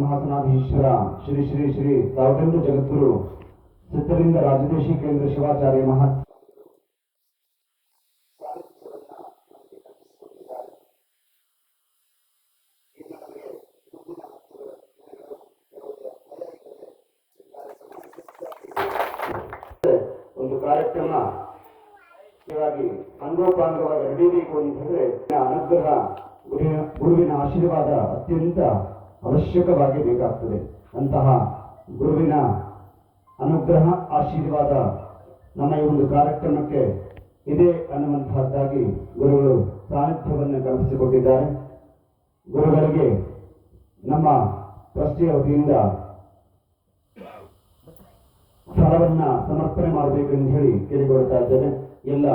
ಸಿಂಹಾಸನಾಧೀಶ್ವರ ಶ್ರೀ ಶ್ರೀ ಶ್ರೀ ಸಾವಿರ ಜಗದ್ಗುರು ಸಿದ್ಧಲಿಂಗ ರಾಜದೇಶಿ ಕೇಂದ್ರ ಶಿವಾಚಾರ್ಯ ಮಹಾ ಒಂದು ಕಾರ್ಯಕ್ರಮ ಅಂಗೋಪಾಂಗವಾಗಿ ನಡೀಬೇಕು ಹೇಳಿದ್ರೆ ಅನುಗ್ರಹ ಗುರುವಿನ ಆಶೀರ್ವಾದ ಅತ್ಯಂತ ಅವಶ್ಯಕವಾಗಿ ಬೇಕಾಗ್ತದೆ. ಅಂತಹ ಗುರುವಿನ ಅನುಗ್ರಹ, ಆಶೀರ್ವಾದ ನಮ್ಮ ಈ ಒಂದು ಕಾರ್ಯಕ್ರಮಕ್ಕೆ ಇದೆ ಅನ್ನುವಂತಹದ್ದಾಗಿ ಗುರುಗಳು ಸಾನ್ನಿಧ್ಯವನ್ನು ಕಲ್ಪಿಸಿಕೊಟ್ಟಿದ್ದಾರೆ. ಗುರುಗಳಿಗೆ ನಮ್ಮ ಟ್ರಸ್ಟಿಯ ವತಿಯಿಂದ ಸ್ಥಳವನ್ನು ಸಮರ್ಪಣೆ ಮಾಡಬೇಕು ಎಂದು ಹೇಳಿ ಕೇಳಿಕೊಳ್ತಾ ಇದ್ದೇನೆ. ಎಲ್ಲ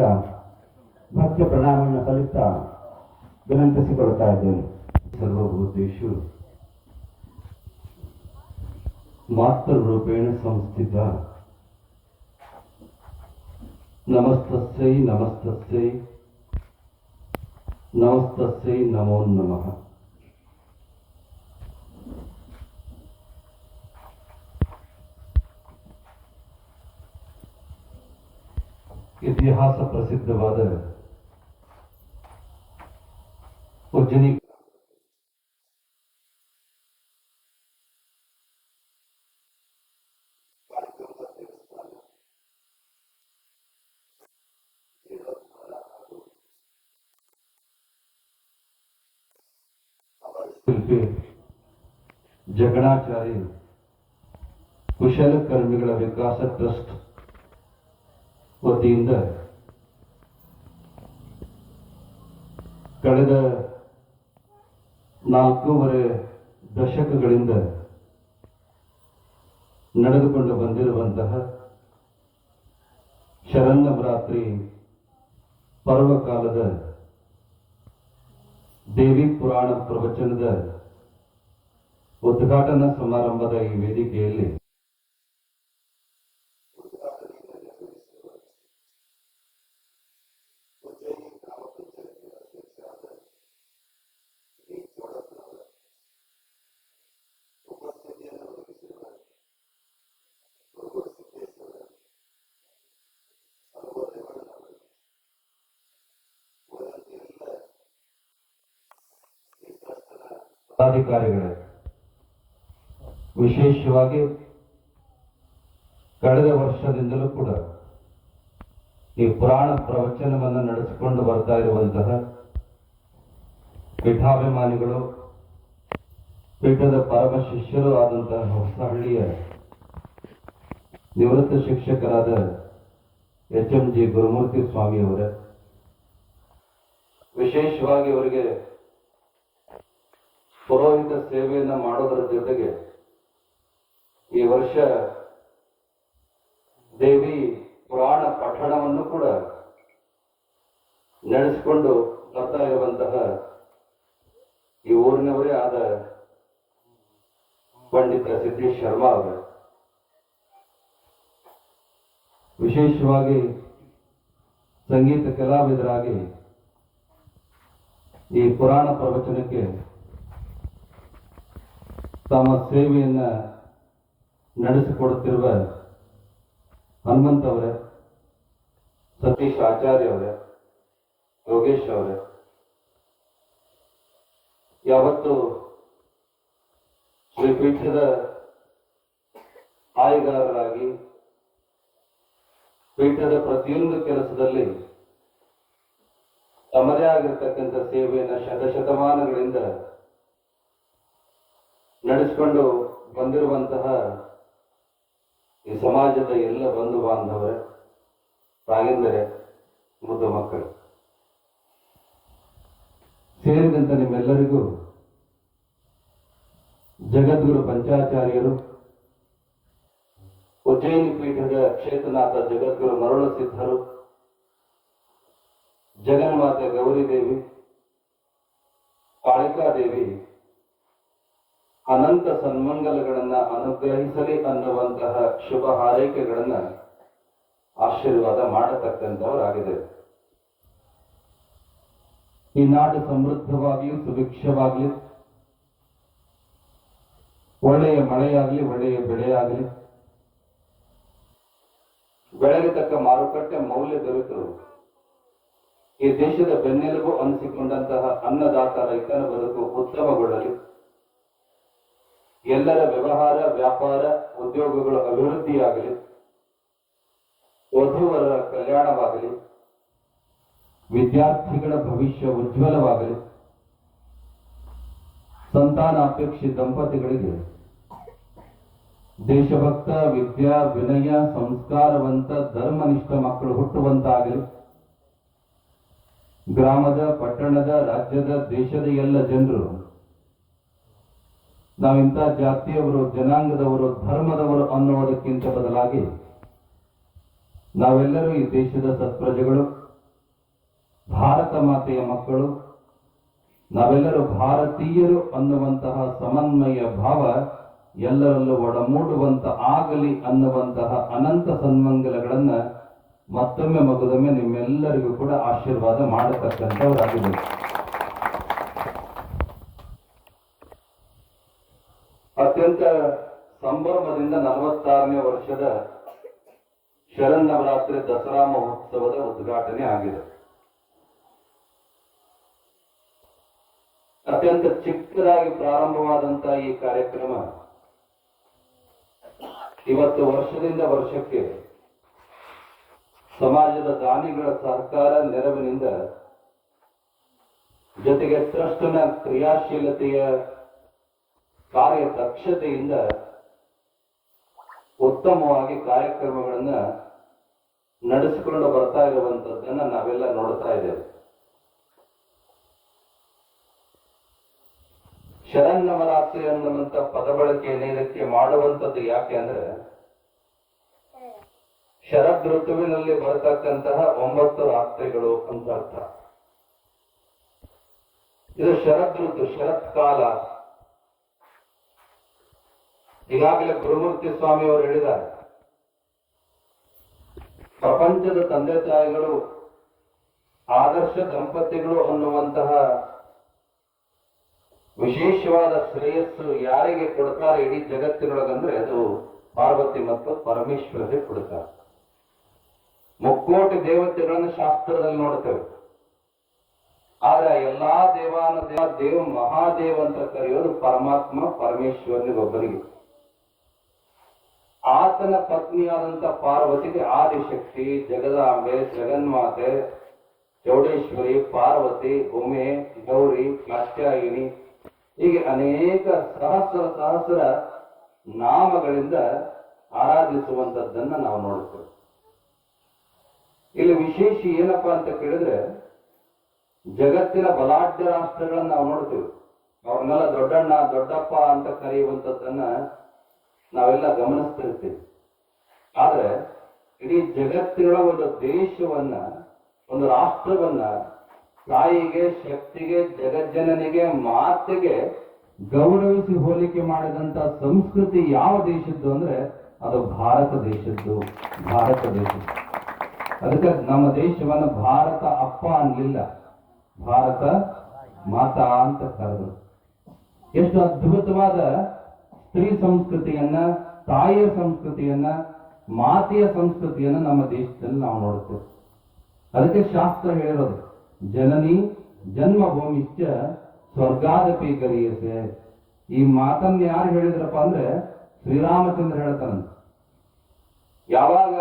ದೃಷ್ಟಿಯಿಂದ ಭಕ್ತಿಯ ಪ್ರಣಾಮವನ್ನು ಸಲ್ಲಿಸ್ತಾ ವಿನಂತಿಸಿಕೊಳ್ತಾ ಇದ್ದೇನೆ. ಸರ್ವಭೂತೇಶು ಮಾತೃರೂಪೇಣ ಸಂಸ್ಥಿತ. ನಮಸ್ತಸ್ಸೈ ನಮಸ್ತಸ್ಸೈ. ನಮಸ್ತಸ್ಸೈ ನಮೋ ನಮಃ. ಇತಿಹಾಸ ಪ್ರಸಿದ್ಧವಾದ ಉಜ್ಜನಿ ಶಿಲ್ಪಿ ಜಗಣಾಚಾರಿ ಕುಶಲಕರ್ಮಿಗಳ ವಿಕಾಸ ಟ್ರಸ್ಟ್ ವತಿಯಿಂದ ಕಳೆದ ನಾಲ್ಕೂವರೆ ದಶಕಗಳಿಂದ ನಡೆದುಕೊಂಡು ಬಂದಿರುವಂತಹ ಶರನ್ನವರಾತ್ರಿ ಪರ್ವಕಾಲದ ದೇವಿ ಪುರಾಣ ಪ್ರವಚನದ ಉದ್ಘಾಟನಾ ಸಮಾರಂಭದ ಈ ವೇದಿಕೆಯಲ್ಲಿ ಪದಾಧಿಕಾರಿಗಳೇ. ವಿಶೇಷವಾಗಿ ಕಳೆದ ವರ್ಷದಿಂದಲೂ ಕೂಡ ಈ ಪುರಾಣ ಪ್ರವಚನವನ್ನು ನಡೆಸಿಕೊಂಡು ಬರ್ತಾ ಇರುವಂತಹ ಪೀಠಾಭಿಮಾನಿಗಳು, ಪೀಠದ ಪರಮ ಶಿಷ್ಯರು ಆದಂತಹ ಹೊಸಹಳ್ಳಿಯ ನಿವೃತ್ತ ಶಿಕ್ಷಕರಾದ ಎಚ್ ಎಂ ಜಿ ಗುರುಮೂರ್ತಿ ಸ್ವಾಮಿಯವರೇ. ವಿಶೇಷವಾಗಿ ಅವರಿಗೆ ಪುರೋಹಿತ ಸೇವೆಯನ್ನು ಮಾಡೋದರ ಜೊತೆಗೆ ಈ ವರ್ಷ ದೇವಿ ಪುರಾಣ ಪಠಣವನ್ನು ಕೂಡ ನಡೆಸಿಕೊಂಡು ಬರ್ತಾ ಇರುವಂತಹ ಈ ಊರಿನವರೇ ಆದ ಪಂಡಿತ ಸಿದ್ದೇಶ್ ಶರ್ಮಾ ಅವರು. ವಿಶೇಷವಾಗಿ ಸಂಗೀತ ಕಲಾವಿದರಾಗಿ ಈ ಪುರಾಣ ಪ್ರವಚನಕ್ಕೆ ತಮ್ಮ ಸೇವೆಯನ್ನ ನಡೆಸಿಕೊಡುತ್ತಿರುವ ಹನುಮಂತ್ ಅವರೇ ಸತೀಶ್ ಆಚಾರ್ಯ ಅವರೇ, ಯೋಗೇಶ್ ಅವರೇ, ಯಾವತ್ತು ಶ್ರೀಪೀಠದ ಆಯ್ಗಾರರಾಗಿ ಪೀಠದ ಪ್ರತಿಯೊಂದು ಕೆಲಸದಲ್ಲಿ ತಮ್ಮದೇ ಆಗಿರ್ತಕ್ಕಂಥ ಸೇವೆಯನ್ನು ಶತಶತಮಾನಗಳಿಂದ ನಡೆಸಿಕೊಂಡು ಬಂದಿರುವಂತಹ ಈ ಸಮಾಜದ ಎಲ್ಲ ಬಂಧು ಬಾಂಧವರೇ, ತಾಯಂದರೆ ಮುದ್ದು ಮಕ್ಕಳು, ಸೇರಿದಂತೆ ನಿಮ್ಮೆಲ್ಲರಿಗೂ ಜಗದ್ಗುರು ಪಂಚಾಚಾರ್ಯರು, ಉಜ್ಜಯಿನಿ ಪೀಠದ ಕ್ಷೇತ್ರನಾಥ ಜಗದ್ಗುರು ಮರುಳ ಸಿದ್ಧರು, ಜಗನ್ಮಾತೆ ಗೌರಿದೇವಿ ಕಾಳಿಕಾದೇವಿ ಅನಂತ ಸನ್ಮಂಗಲಗಳನ್ನ ಅನುಗ್ರಹಿಸಲಿ ಅನ್ನುವಂತಹ ಶುಭ ಹಾರೈಕೆಗಳನ್ನ ಆಶೀರ್ವಾದ ಮಾಡತಕ್ಕಂಥವರಾಗಿದ್ದಾರೆ ಈ ನಾಡು ಸಮೃದ್ಧವಾಗಿಯೂ ಸುಭಿಕ್ಷವಾಗಲಿ ಒಳ್ಳೆಯ ಮಳೆಯಾಗಲಿ, ಒಳ್ಳೆಯ ಬೆಳೆಯಾಗಲಿ ಬೆಳೆಗೆ ತಕ್ಕ ಮಾರುಕಟ್ಟೆ ಮೌಲ್ಯ ದೊರೆತು ಈ ದೇಶದ ಬೆನ್ನೆಲುಬು ಅನಿಸಿಕೊಂಡಂತಹ ಅನ್ನದಾತ ರೈತನ ಬದುಕು ಉತ್ತಮಗೊಳ್ಳಲಿ. ಎಲ್ಲರ ವ್ಯವಹಾರ, ವ್ಯಾಪಾರ, ಉದ್ಯೋಗಗಳ ಅಭಿವೃದ್ಧಿಯಾಗಲಿ, ವಧುವರ ಕಲ್ಯಾಣವಾಗಲಿ, ವಿದ್ಯಾರ್ಥಿಗಳ ಭವಿಷ್ಯ ಉಜ್ವಲವಾಗಲಿ ಸಂತಾನಾಪೇಕ್ಷಿ ದಂಪತಿಗಳಿಗೆ ದೇಶಭಕ್ತ, ವಿದ್ಯಾ, ವಿನಯ, ಸಂಸ್ಕಾರವಂತ, ಧರ್ಮನಿಷ್ಠ ಮಕ್ಕಳು ಹುಟ್ಟುವಂತಾಗಲಿ. ಗ್ರಾಮದ, ಪಟ್ಟಣದ, ರಾಜ್ಯದ, ದೇಶದ ಎಲ್ಲ ಜನರು ನಾವಿಂಥ ಜಾತಿಯವರು, ಜನಾಂಗದವರು, ಧರ್ಮದವರು ಅನ್ನುವುದಕ್ಕಿಂತ ಬದಲಾಗಿ ನಾವೆಲ್ಲರೂ ಈ ದೇಶದ ಸತ್ಪ್ರಜೆಗಳು, ಭಾರತ ಮಾತೆಯ ಮಕ್ಕಳು, ನಾವೆಲ್ಲರೂ ಭಾರತೀಯರು ಅನ್ನುವಂತಹ ಸಮನ್ವಯ ಭಾವ ಎಲ್ಲರಲ್ಲೂ ಒಡಮೂಡುವಂತ, ಆಗಲಿ ಅನ್ನುವಂತಹ ಅನಂತ ಸನ್ಮಂಗಲಗಳನ್ನ ಮತ್ತೊಮ್ಮೆ ಮಗದೊಮ್ಮೆ ನಿಮ್ಮೆಲ್ಲರಿಗೂ ಕೂಡ ಆಶೀರ್ವಾದ ಮಾಡತಕ್ಕಂಥವರಾಗಿದ್ದಾರೆ ಅತ್ಯಂತ ಸಂಭ್ರಮದಿಂದ ನಲವತ್ತಾರನೇ ವರ್ಷದ ಶರನ್ನವರಾತ್ರಿ ದಸರಾ ಮಹೋತ್ಸವದ ಉದ್ಘಾಟನೆ ಆಗಿದೆ. ಅತ್ಯಂತ ಚಿಕ್ಕದಾಗಿ ಪ್ರಾರಂಭವಾದಂತಹ ಈ ಕಾರ್ಯಕ್ರಮ ಇವತ್ತು ವರ್ಷದಿಂದ ವರ್ಷಕ್ಕೆ ಸಮಾಜದ ದಾನಿಗಳ ಸಹಕಾರ ನೆರವಿನಿಂದ ಜೊತೆಗೆ ಟ್ರಸ್ಟ್ನ ಕ್ರಿಯಾಶೀಲತೆಯ ಕಾರ್ಯ ದಕ್ಷತೆಯಿಂದ ಉತ್ತಮವಾಗಿ ಕಾರ್ಯಕ್ರಮಗಳನ್ನ ನಡೆಸಿಕೊಂಡು ಬರ್ತಾ ಇರುವಂತದ್ದನ್ನ ನಾವೆಲ್ಲ ನೋಡ್ತಾ ಇದ್ದೇವೆ. ಶರನ್ನವರಾತ್ರಿ ಅನ್ನುವಂತ ಪದ ಬಳಕೆ ಇದಕ್ಕೆ ಮಾಡುವಂತದ್ದು ಯಾಕೆ ಅಂದ್ರೆ, ಶರದ್ ಋತುವಿನಲ್ಲಿ ಬರತಕ್ಕಂತಹ ಒಂಬತ್ತು ರಾತ್ರಿಗಳು ಅಂತ ಅರ್ಥ. ಇದು ಶರದ್ ಋತು ಶರತ್ ಕಾಲ ಈಗಾಗಲೇ ಗುರುಮೂರ್ತಿ ಸ್ವಾಮಿ ಅವರು ಹೇಳಿದ್ದಾರೆ. ಪ್ರಪಂಚದ ತಂದೆ ತಾಯಿಗಳು, ಆದರ್ಶ ದಂಪತಿಗಳು ಅನ್ನುವಂತಹ ವಿಶೇಷವಾದ ಶ್ರೇಯಸ್ಸು ಯಾರಿಗೆ ಕೊಡ್ತಾರೆ ಇಡೀ ಜಗತ್ತಿನೊಳಗಂದ್ರೆ ಅದು ಪಾರ್ವತಿ ಮತ್ತು ಪರಮೇಶ್ವರರಿಗೆ ಕೊಡ್ತಾರೆ. ಮುಕ್ಕೋಟಿ ದೇವತೆಗಳನ್ನು ಶಾಸ್ತ್ರದಲ್ಲಿ ನೋಡ್ತೇವೆ. ಆದ್ರೆ ಎಲ್ಲಾ ದೇವಾನು ದೇವ ದೇವ ಮಹಾದೇವ ಅಂತ ಕರೆಯೋದು ಪರಮಾತ್ಮ, ಪರಮೇಶ್ವರನಿಗೊಬ್ಬರಿಗೆ. ಆತನ ಪತ್ನಿಯಾದಂತ ಪಾರ್ವತಿಗೆ ಆದಿಶಕ್ತಿ, ಜಗದಾಂಬೆ, ಜಗನ್ಮಾತೆ, ಚೌಡೇಶ್ವರಿ, ಪಾರ್ವತಿ ಉಮೆ ಗೌರಿ ಕಾತ್ಯಾಯಿನಿ ಹೀಗೆ ಅನೇಕ ಸಹಸ್ರ ಸಹಸ್ರ ನಾಮಗಳಿಂದ ಆರಾಧಿಸುವಂತದ್ದನ್ನ ನಾವು ನೋಡ್ತೇವೆ ಇಲ್ಲಿ ವಿಶೇಷ ಏನಪ್ಪಾ ಅಂತ ಕೇಳಿದ್ರೆ ಜಗತ್ತಿನ ಬಲಾಢ್ಯ ರಾಷ್ಟ್ರಗಳನ್ನ ನಾವು ನೋಡ್ತೇವೆ. ಅವ್ರನ್ನೆಲ್ಲ ದೊಡ್ಡಣ್ಣ, ದೊಡ್ಡಪ್ಪ ಅಂತ ಕರೆಯುವಂಥದ್ದನ್ನ ನಾವೆಲ್ಲ ಗಮನಿಸ್ತಿರ್ತೀವಿ. ಆದ್ರೆ ಇಡೀ ಜಗತ್ತಿನ ಒಂದು ದೇಶವನ್ನ, ಒಂದು ರಾಷ್ಟ್ರವನ್ನ, ತಾಯಿಗೆ, ಶಕ್ತಿಗೆ, ಜಗಜ್ಜನನಿಗೆ, ಮಾತೆಗೆ ಗೌರವಿಸಿ ಹೋಲಿಕೆ ಮಾಡಿದಂತ ಸಂಸ್ಕೃತಿ ಯಾವ ದೇಶದ್ದು ಅಂದ್ರೆ ಅದು ಭಾರತ ದೇಶದ್ದು ಭಾರತ ದೇಶದ್ದು. ಅದಕ್ಕೆ ನಮ್ಮ ದೇಶವನ್ನು ಭಾರತ ಅಪ್ಪ ಅನ್ಲಿಲ್ಲ ಭಾರತ ಮಾತಾ ಅಂತ ಕರೆದ್ರು. ಎಷ್ಟು ಅದ್ಭುತವಾದ ಸ್ತ್ರೀ ಸಂಸ್ಕೃತಿಯನ್ನ, ತಾಯಿಯ ಸಂಸ್ಕೃತಿಯನ್ನ, ಮಾತೆಯ ಸಂಸ್ಕೃತಿಯನ್ನ ನಮ್ಮ ದೇಶದಲ್ಲಿ ನಾವು ನೋಡುತ್ತೇವೆ. ಅದಕ್ಕೆ ಶಾಸ್ತ್ರ ಹೇಳಿರೋದು, ಜನನಿ ಜನ್ಮಭೂಮಿಶ್ಚ ಸ್ವರ್ಗಾದಪಿ ಗರಿಯಸೆ ಈ ಮಾತನ್ನ ಯಾರು ಹೇಳಿದ್ರಪ್ಪ ಅಂದ್ರೆ ಶ್ರೀರಾಮಚಂದ್ರ ಹೇಳ್ತಾನಂತ. ಯಾವಾಗ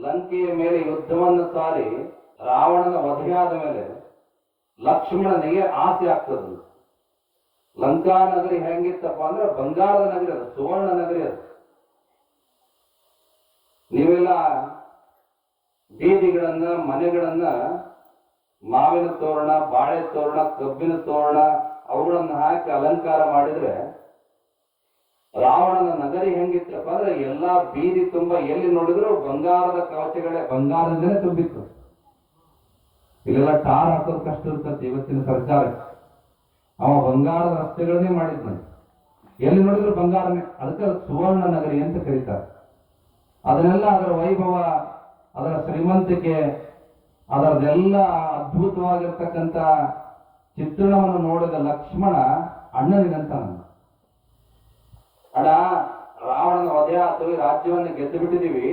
ಲಂಕೆಯ ಮೇಲೆ ಯುದ್ಧವನ್ನು ಸಾರಿ ರಾವಣನ ವಧೆಯಾದ ಮೇಲೆ ಲಕ್ಷ್ಮಣನಿಗೆ ಆಸೆ ಆಗ್ತದ ಲಂಕಾ ನಗರಿ ಹೆಂಗಿತ್ತಪ್ಪ ಅಂದ್ರೆ ಬಂಗಾರದ ನಗರಿ ಅದು, ಸುವರ್ಣ ನಗರಿ ಅದು. ನೀವೆಲ್ಲ ಬೀದಿಗಳನ್ನ, ಮನೆಗಳನ್ನ, ಮಾವಿನ ತೋರಣ, ಬಾಳೆ ತೋರಣ, ಕಬ್ಬಿನ ತೋರಣ, ಅವುಗಳನ್ನ ಹಾಕಿ ಅಲಂಕಾರ ಮಾಡಿದ್ರೆ ರಾವಣನ ನಗರಿ ಹೆಂಗಿತ್ತಪ್ಪ ಅಂದ್ರೆ ಎಲ್ಲಾ ಬೀದಿ ತುಂಬಾ ಎಲ್ಲಿ ನೋಡಿದ್ರು ಬಂಗಾರದ ಕವಚಗಳೇ ಬಂಗಾರದಿಂದಲೇ ತುಂಬಿತ್ತು. ಇಲ್ಲೆಲ್ಲ ಟಾರ್ ಹಾಕೋದು ಕಷ್ಟ ಇರ್ತದೆ ಇವತ್ತಿನ ಸರ್ಕಾರ. ಅವ ಬಂಗಾರದ ರಸ್ತೆಗಳನ್ನೇ ಮಾಡಿದ್ನ ಎಲ್ಲಿ ನೋಡಿದ್ರು ಬಂಗಾರನೇ ಅದಕ್ಕೆ ಅದು ಸುವರ್ಣ ನಗರಿ ಅಂತ ಕರೀತಾರೆ. ಅದನ್ನೆಲ್ಲ ಅದರ ವೈಭವ, ಅದರ ಶ್ರೀಮಂತಿಕೆ, ಅದರದೆಲ್ಲ ಅದ್ಭುತವಾಗಿರ್ತಕ್ಕಂಥ ಚಿತ್ರಣವನ್ನು ನೋಡಿದ ಲಕ್ಷ್ಮಣ ಅಣ್ಣನಿಗಂತ ಅಣ್ಣ, ರಾವಣನ ವಧೆ ಆತು ರಾಜ್ಯವನ್ನು ಗೆದ್ದು ಬಿಟ್ಟಿದೀವಿ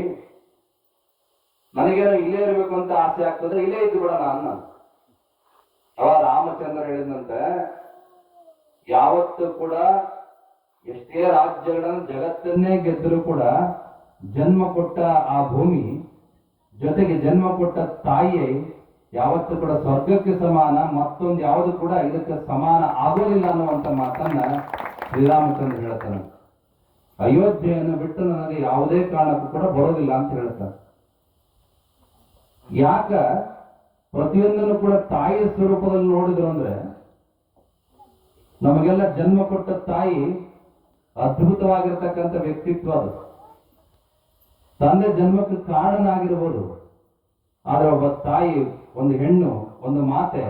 ನನಗೇನೋ ಇಲ್ಲೇ ಇರಬೇಕು ಅಂತ ಆಸೆ ಆಗ್ತದೆ, ಇಲ್ಲೇ ಇದ್ದು ಬಿಡೋಣ ಅನ್ನ ಅವ ರಾಮಚಂದ್ರ ಹೇಳಿದಂತೆ ಯಾವತ್ತೂ ಕೂಡ ಎಷ್ಟೇ ರಾಜ್ಯಗಳನ್ನು ಜಗತ್ತನ್ನೇ ಗೆದ್ದರೂ ಕೂಡ ಜನ್ಮ ಕೊಟ್ಟ ಆ ಭೂಮಿ ಜೊತೆಗೆ ಜನ್ಮ ಕೊಟ್ಟ ತಾಯಿಯೇ ಯಾವತ್ತೂ ಕೂಡ ಸ್ವರ್ಗಕ್ಕೆ ಸಮಾನ, ಮತ್ತೊಂದು ಯಾವುದು ಕೂಡ ಇದಕ್ಕೆ ಸಮಾನ ಆಗೋದಿಲ್ಲ ಅನ್ನುವಂತ ಮಾತನ್ನ ಶ್ರೀರಾಮಚಂದ್ರ ಹೇಳ್ತಾನೆ. ಅಯೋಧ್ಯೆಯನ್ನು ಬಿಟ್ಟು ನನಗೆ ಯಾವುದೇ ಕಾರಣಕ್ಕೂ ಕೂಡ ಬರೋದಿಲ್ಲ ಅಂತ ಹೇಳ್ತಾನೆ. ಯಾಕ? ಪ್ರತಿಯೊಂದನ್ನು ಕೂಡ ತಾಯಿಯ ಸ್ವರೂಪದಲ್ಲಿ ನೋಡಿದ್ರು ಅಂದ್ರೆ ನಮಗೆಲ್ಲ ಜನ್ಮ ಕೊಟ್ಟ ತಾಯಿ ಅದ್ಭುತವಾಗಿರ್ತಕ್ಕಂಥ ವ್ಯಕ್ತಿತ್ವ ಅದು. ತಂದೆ ಜನ್ಮಕ್ಕೆ ಕಾರಣನಾಗಿರ್ಬೋದು, ಆದರೆ ಒಬ್ಬ ತಾಯಿ, ಒಂದು ಹೆಣ್ಣು, ಒಂದು ಮಾತೆ,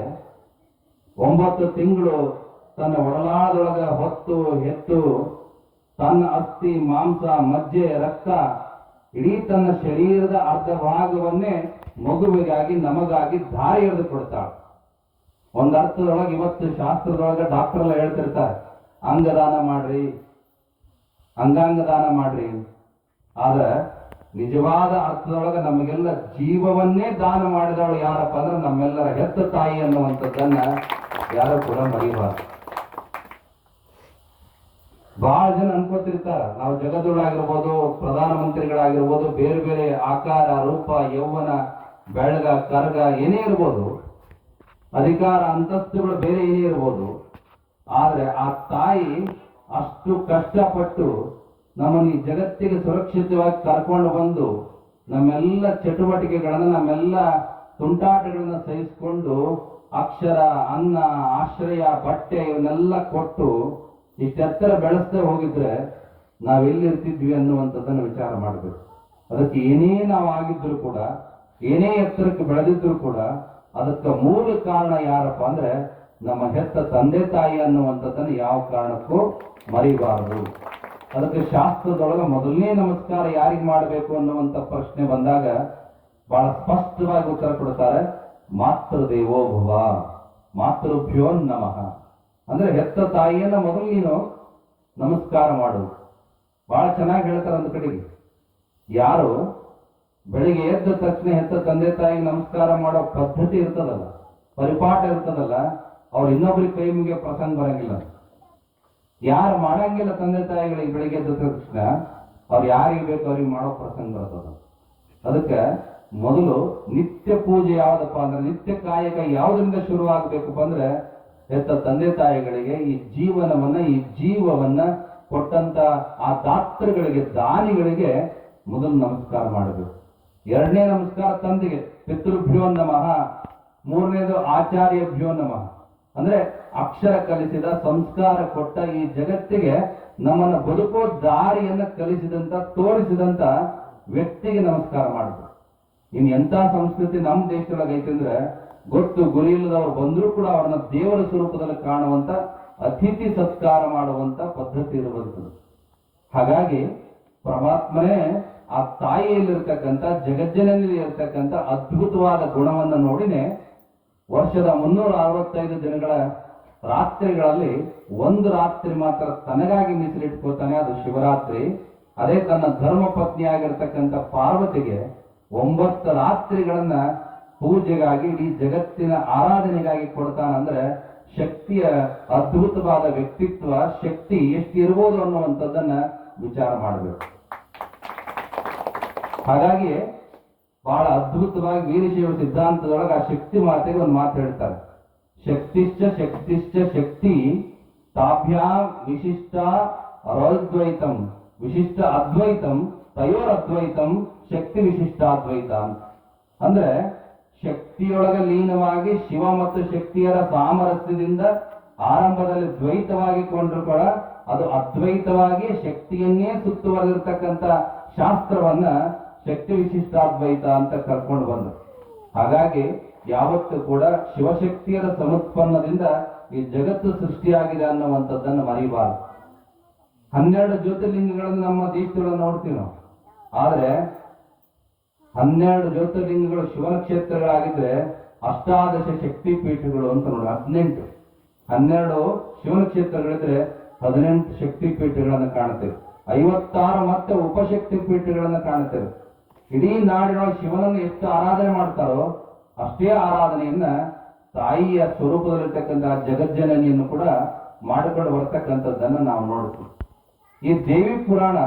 ಒಂಬತ್ತು ತಿಂಗಳು ತನ್ನ ಒಡಲಾಳದೊಳಗ ಹೊತ್ತು, ಹೆತ್ತು, ತನ್ನ ಅಸ್ಥಿ, ಮಾಂಸ, ಮಜ್ಜೆ, ರಕ್ತ, ಇಡೀ ತನ್ನ ಶರೀರದ ಅರ್ಧ ಭಾಗವನ್ನೇ ಮಗುವಿಗಾಗಿ, ನಮಗಾಗಿ ದಾರಿ ಎಳೆದು ಕೊಡ್ತಾಳೆ. ಒಂದ್ ಅರ್ಥದೊಳಗೆ ಇವತ್ತು ಶಾಸ್ತ್ರದೊಳಗೆ ಡಾಕ್ಟರ್ ಎಲ್ಲ ಹೇಳ್ತಿರ್ತಾರೆ, ಅಂಗದಾನ ಮಾಡ್ರಿ ಅಂಗಾಂಗ ದಾನ ಮಾಡ್ರಿ ಆದ್ರೆ ನಿಜವಾದ ಅರ್ಥದೊಳಗೆ ನಮಗೆಲ್ಲ ಜೀವವನ್ನೇ ದಾನ ಮಾಡಿದವಳು ಯಾರಪ್ಪ ಅಂದ್ರೆ ನಮ್ಮೆಲ್ಲರ ಹೆತ್ತ ತಾಯಿ ಅನ್ನುವಂಥದ್ದನ್ನ ಯಾರು ಕೂಡ ಮರಿಬಾರ್ದು. ಬಹಳ ಜನ ಅನ್ಕೋತಿರ್ತಾರ, ನಾವು ಜಗದೊಳಾಗಿರ್ಬೋದು ಪ್ರಧಾನಮಂತ್ರಿಗಳಾಗಿರ್ಬೋದು, ಬೇರೆ ಬೇರೆ ಆಕಾರ, ರೂಪ, ಯೌವನ, ಬೆಳಗ, ಕರ್ಗ, ಏನೇ ಇರ್ಬೋದು ಅಧಿಕಾರ ಅಂತಸ್ತುಗಳು ಬೇರೆ ಏನೇ ಇರ್ಬೋದು, ಆದರೆ ಆ ತಾಯಿ ಅಷ್ಟು ಕಷ್ಟಪಟ್ಟು ನಮ್ಮನ್ನು ಈ ಜಗತ್ತಿಗೆ ಸುರಕ್ಷಿತವಾಗಿ ಕರ್ಕೊಂಡು ಬಂದು ನಮ್ಮೆಲ್ಲ ಚಟುವಟಿಕೆಗಳನ್ನು, ನಮ್ಮೆಲ್ಲ ತುಂಟಾಟಗಳನ್ನು ಸಹಿಸಿಕೊಂಡು ಅಕ್ಷರ, ಅನ್ನ, ಆಶ್ರಯ, ಬಟ್ಟೆ ಇವನ್ನೆಲ್ಲ ಕೊಟ್ಟು ಇಷ್ಟೆತ್ತರ ಬೆಳೆಸದೆ ಹೋಗಿದ್ರೆ ನಾವೆಲ್ಲಿರ್ತಿದ್ವಿ ಅನ್ನುವಂಥದ್ದನ್ನು ವಿಚಾರ ಮಾಡಬೇಕು. ಅದಕ್ಕೆ ಏನೇ ನಾವು ಆಗಿದ್ರು ಕೂಡ, ಏನೇ ಎತ್ತರಕ್ಕೆ ಬೆಳೆದಿದ್ರು ಕೂಡ ಅದಕ್ಕೆ ಮೂಲ ಕಾರಣ ಯಾರಪ್ಪ ಅಂದ್ರೆ ನಮ್ಮ ಹೆತ್ತ ತಂದೆ ತಾಯಿ ಅನ್ನುವಂಥದ್ದನ್ನು ಯಾವ ಕಾರಣಕ್ಕೂ ಮರಿಬಾರದು. ಅದಕ್ಕೆ ಶಾಸ್ತ್ರದೊಳಗೆ ಮೊದಲನೇ ನಮಸ್ಕಾರ ಯಾರಿಗೆ ಮಾಡಬೇಕು ಅನ್ನುವಂಥ ಪ್ರಶ್ನೆ ಬಂದಾಗ ಬಹಳ ಸ್ಪಷ್ಟವಾಗಿ ಉತ್ತರ ಕೊಡ್ತಾರೆ, ಮಾತೃದೇವೋ ಭವ, ಮಾತೃಭ್ಯೋ ನಮಃ. ಅಂದ್ರೆ ಹೆತ್ತ ತಾಯಿಯನ್ನ ಮೊದಲು ನೀನು ನಮಸ್ಕಾರ ಮಾಡು. ಬಹಳ ಚೆನ್ನಾಗಿ ಹೇಳ್ತಾರೆ ಅಂದ ಕಡೆಗೆ. ಯಾರು? ಬೆಳಿಗ್ಗೆ ಎದ್ದ ತಕ್ಷಣ ಹೆತ್ತ ತಂದೆ ತಾಯಿಗೆ ನಮಸ್ಕಾರ ಮಾಡೋ ಪದ್ಧತಿ ಇರ್ತದಲ್ಲ, ಪರಿಪಾಠ ಇರ್ತದಲ್ಲ, ಅವ್ರು ಇನ್ನೊಬ್ರಿಗೆ ಕೈ ಮುಗಿಯೋ ಪ್ರಸಂಗ ಬರಂಗಿಲ್ಲ. ಯಾರು ಮಾಡಂಗಿಲ್ಲ ತಂದೆ ತಾಯಿಗಳಿಗೆ ಬೆಳಿಗ್ಗೆ ಎದ್ದ ತಕ್ಷಣ, ಅವ್ರು ಯಾರಿಗೆ ಬೇಕು ಅವ್ರಿಗೆ ಮಾಡೋ ಪ್ರಸಂಗ ಬರ್ತದ. ಅದಕ್ಕೆ ಮೊದಲು ನಿತ್ಯ ಪೂಜೆ ಯಾವ್ದಪ್ಪ ಅಂದ್ರೆ, ನಿತ್ಯ ಕಾಯಕ ಯಾವುದರಿಂದ ಶುರು ಆಗ್ಬೇಕಪ್ಪ ಅಂದ್ರೆ, ಹೆತ್ತ ತಂದೆ ತಾಯಿಗಳಿಗೆ ಈ ಜೀವನವನ್ನ, ಈ ಜೀವವನ್ನ ಕೊಟ್ಟಂತ ಆ ದಾತೃಗಳಿಗೆ, ದಾನಿಗಳಿಗೆ ಮೊದಲು ನಮಸ್ಕಾರ ಮಾಡಬೇಕು. ಎರಡನೇ ನಮಸ್ಕಾರ ತಂದೆಗೆ ಪಿತೃಭ್ಯೋ ನಮಃ ಮೂರನೇದು ಆಚಾರ್ಯಭ್ಯೋ ನಮಃ ಅಂದ್ರೆ ಅಕ್ಷರ ಕಲಿಸಿದ, ಸಂಸ್ಕಾರ ಕೊಟ್ಟ ಈ ಜಗತ್ತಿಗೆ ನಮ್ಮನ್ನು ಬದುಕೋ ದಾರಿಯನ್ನ ಕಲಿಸಿದಂತ, ತೋರಿಸಿದಂತ ವ್ಯಕ್ತಿಗೆ ನಮಸ್ಕಾರ ಮಾಡಬೇಕು. ಇನ್ ಎಂತ ಸಂಸ್ಕೃತಿ ನಮ್ಮ ದೇಶದೊಳಗೆ ಐತಂದ್ರೆ ಗೊತ್ತು ಗುರಿ ಇಲ್ಲದವ್ರು ಬಂದರೂ ಕೂಡ ಅವ್ರನ್ನ ದೇವರ ಸ್ವರೂಪದಲ್ಲಿ ಕಾಣುವಂತ, ಅತಿಥಿ ಸತ್ಕಾರ ಮಾಡುವಂತ ಪದ್ಧತಿ ಇರುವಂಥದ್ದು ಹಾಗಾಗಿ, ಪರಮಾತ್ಮನೇ ಆ ತಾಯಿಯಲ್ಲಿರ್ತಕ್ಕಂಥ ಜಗಜ್ಜನಲ್ಲಿ ಇರ್ತಕ್ಕಂಥ ಅದ್ಭುತವಾದ ಗುಣವನ್ನು ನೋಡಿನೇ ವರ್ಷದ ಮುನ್ನೂರ ಅರವತ್ತೈದು ದಿನಗಳ ರಾತ್ರಿಗಳಲ್ಲಿ ಒಂದು ರಾತ್ರಿ ಮಾತ್ರ ತನಗಾಗಿ ಮೀಸಲಿಟ್ಕೋತಾನೆ, ಅದು ಶಿವರಾತ್ರಿ. ಅದೇ ತನ್ನ ಧರ್ಮ ಪತ್ನಿಯಾಗಿರ್ತಕ್ಕಂಥ ಪಾರ್ವತಿಗೆ ಒಂಬತ್ತು ರಾತ್ರಿಗಳನ್ನ ಪೂಜೆಗಾಗಿ, ಇಡೀ ಜಗತ್ತಿನ ಆರಾಧನೆಗಾಗಿ ಕೊಡ್ತಾನಂದ್ರೆ ಶಕ್ತಿಯ ಅದ್ಭುತವಾದ ವ್ಯಕ್ತಿತ್ವ, ಶಕ್ತಿ ಎಷ್ಟು ಇರ್ಬೋದು ಅನ್ನುವಂಥದ್ದನ್ನ ವಿಚಾರ ಮಾಡಬೇಕು. ಹಾಗಾಗಿ ಬಹಳ ಅದ್ಭುತವಾಗಿ ವೀರಶೈವ ಸಿದ್ಧಾಂತದೊಳಗೆ ಆ ಶಕ್ತಿ ಮಾತೆಗೆ ಒಂದು ಮಾತು ಹೇಳ್ತಾರೆ ಶಕ್ತಿಶ್ಚ ಶಕ್ತಿಶ್ಚ ಶಕ್ತಿ ತಾಭ್ಯಾ ವಿಶಿಷ್ಟ ಅರೋದ್ವೈತಂ, ವಿಶಿಷ್ಟ ಅದ್ವೈತಂ, ತಯೋರದ್ವೈತಂ, ಶಕ್ತಿ ವಿಶಿಷ್ಟಾದ್ವೈತ ಅಂತ. ಅಂದ್ರೆ ಶಕ್ತಿಯೊಳಗೆ ಲೀನವಾಗಿ ಶಿವ ಮತ್ತು ಶಕ್ತಿಯರ ಸಾಮರಸ್ಯದಿಂದ ಆರಂಭದಲ್ಲಿ ದ್ವೈತವಾಗಿ ಕೊಂಡ್ರು ಕೂಡ ಅದು ಅದ್ವೈತವಾಗಿ ಶಕ್ತಿಯನ್ನೇ ಸುತ್ತುವರೆದಿರ್ತಕ್ಕಂಥ ಶಾಸ್ತ್ರವನ್ನ ಶಕ್ತಿ ವಿಶಿಷ್ಟಾದ್ವೈತ ಅಂತ ಕರ್ಕೊಂಡು ಬಂದ್ರು ಹಾಗಾಗಿ ಯಾವತ್ತೂ ಕೂಡ ಶಿವಶಕ್ತಿಯರ ಸಮುತ್ಪನ್ನದಿಂದ ಈ ಜಗತ್ತು ಸೃಷ್ಟಿಯಾಗಿದೆ ಅನ್ನುವಂಥದ್ದನ್ನು ಮರಿಬಾರದು. ಹನ್ನೆರಡು ಜ್ಯೋತಿರ್ಲಿಂಗಗಳನ್ನು ನಮ್ಮ ದೇಶದೊಳಗೆ ನೋಡ್ತೀವಿ ನಾವು. ಆದರೆ ಹನ್ನೆರಡು ಜ್ಯೋತಿರ್ಲಿಂಗಗಳು ಶಿವನ ಕ್ಷೇತ್ರಗಳಾಗಿದ್ರೆ ಅಷ್ಟಾದಶ ಶಕ್ತಿ ಪೀಠಗಳು ಅಂತ ನೋಡಿ, ಹದಿನೆಂಟು. ಹನ್ನೆರಡು ಶಿವನ ಕ್ಷೇತ್ರಗಳಿದ್ರೆ ಹದಿನೆಂಟು ಶಕ್ತಿ ಪೀಠಗಳನ್ನು ಕಾಣುತ್ತೇವೆ. ಐವತ್ತಾರು ಮತ್ತೆ ಉಪಶಕ್ತಿ ಪೀಠಗಳನ್ನು ಕಾಣುತ್ತೇವೆ. ಇಡೀ ನಾಡಿನೊಳಗೆ ಶಿವನನ್ನು ಎಷ್ಟು ಆರಾಧನೆ ಮಾಡ್ತಾರೋ ಅಷ್ಟೇ ಆರಾಧನೆಯನ್ನ ತಾಯಿಯ ಸ್ವರೂಪದಲ್ಲಿರ್ತಕ್ಕಂಥ ಜಗಜ್ಜನನಿಯನ್ನು ಕೂಡ ಮಾಡಿಕೊಂಡು ಬರ್ತಕ್ಕಂಥದ್ದನ್ನು ನಾವು ನೋಡ್ತೀವಿ. ಈ ದೇವಿ ಪುರಾಣ